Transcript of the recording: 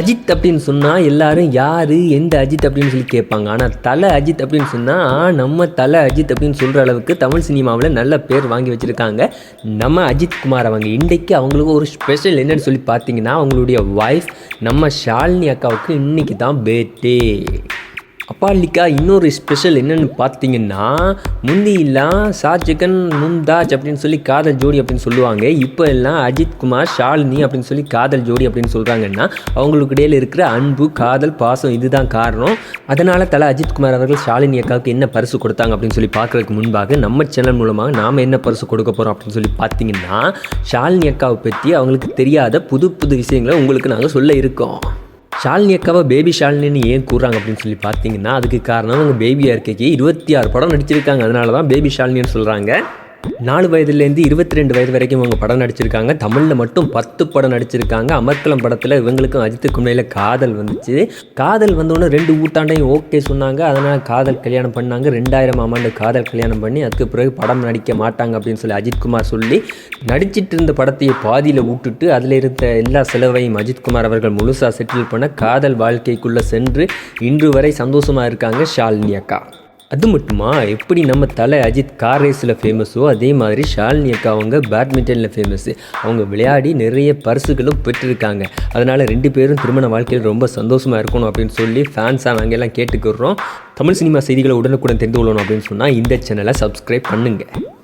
அஜித் அப்படின்னு சொன்னால் எல்லாரும் யார் எந்த அஜித் அப்படின்னு சொல்லி கேட்பாங்க. ஆனால் தலை அஜித் அப்படின்னு சொன்னால் நம்ம தலை அஜித் அப்படின்னு சொல்கிற அளவுக்கு தமிழ் சினிமாவில் நல்ல பேர் வாங்கி வச்சுருக்காங்க. நம்ம அஜித் குமார் அவங்க. இன்றைக்கு அவங்களுக்கு ஒரு ஸ்பெஷல் என்னன்னு சொல்லி பார்த்தீங்கன்னா அவங்களுடைய வாய்ஸ் நம்ம ஷாலினி அக்காவுக்கு இன்றைக்கி தான் பேர்த்டே அப்பாலிக்கா இன்னொரு ஸ்பெஷல் என்னென்னு பார்த்தீங்கன்னா முந்தியெல்லாம் ஷாஜகன் மும்தாஜ் அப்படின்னு சொல்லி காதல் ஜோடி அப்படின்னு சொல்லுவாங்க. இப்போ எல்லாம் அஜித் குமார் ஷாலினி அப்படின்னு சொல்லி காதல் ஜோடி அப்படின்னு சொல்கிறாங்கன்னா அவங்களுக்கு இடையில் இருக்கிற அன்பு காதல் பாசம் இதுதான் காரணம். அதனால் தலை அஜித் குமார் அவர்கள் ஷாலினி அக்காவுக்கு என்ன பரிசு கொடுத்தாங்க அப்படின்னு சொல்லி பார்க்குறதுக்கு முன்பாக நம்ம சேனல் மூலமாக நாம் என்ன பரிசு கொடுக்க போகிறோம் அப்படின்னு சொல்லி பார்த்தீங்கன்னா ஷாலினி அக்காவை பற்றி அவங்களுக்கு தெரியாத புது புது விஷயங்களை உங்களுக்கு நாங்கள் சொல்ல இருக்கோம். ஷாலினி அக்காவை பேபி ஷாலினின்னு ஏன் கூறாங்க அப்படின்னு சொல்லி பார்த்தீங்கன்னா அதுக்கு காரணம் அவங்க பேபியாக இருக்கைக்கு இருபத்தி ஆறு படம் நடிச்சிருக்காங்க. அதனால தான் பேபி ஷாலினின்னு சொல்கிறாங்க நாலு வயதுலேருந்து இருபத்தி ரெண்டு வயது வரைக்கும் இவங்க படம் நடிச்சிருக்காங்க. தமிழில் மட்டும் பத்து படம் நடிச்சிருக்காங்க. அமர்க்கலம் படத்தில் இவங்களுக்கும் அஜித்துக்கும் இடையில காதல் வந்துச்சு. காதல் வந்தோடனே ரெண்டு ஊட்டாண்டையும் ஓகே சொன்னாங்க. அதனால் காதல் கல்யாணம் பண்ணாங்க. ரெண்டாயிரம் ஆண்டு காதல் கல்யாணம் பண்ணி அதுக்கு பிறகு படம் நடிக்க மாட்டாங்க அப்படின்னு சொல்லி அஜித்குமார் சொல்லி நடிச்சிட்டு இருந்த படத்தையே பாதியில் விட்டுட்டு அதில் இருந்த எல்லா செலவையும் அஜித்குமார் அவர்கள் முழுசாக செட்டில் பண்ண காதல் வாழ்க்கைக்குள்ளே சென்று இன்று வரை சந்தோஷமாக இருக்காங்க ஷாலினி அக்கா. அது மட்டுமா? எப்படி நம்ம தலை அஜித் கார் ரேஸில் ஃபேமஸோ அதே மாதிரி ஷாலினி அக்கா அவங்க பேட்மிண்டனில் ஃபேமஸு அவங்க விளையாடி நிறைய பரிசுகளும் பெற்றிருக்காங்க. அதனால் ரெண்டு பேரும் திருமண வாழ்க்கையில் ரொம்ப சந்தோஷமாக இருக்கணும் அப்படின்னு சொல்லி ஃபேன்ஸாக நாங்கள் எல்லாம் கேட்டுக்கிறோம் தமிழ் சினிமா செய்திகளை உடனுக்குடன் தெரிந்து கொள்ளணும் அப்படின்னு சொன்னால் இந்த சேனலை சப்ஸ்கிரைப் பண்ணுங்கள்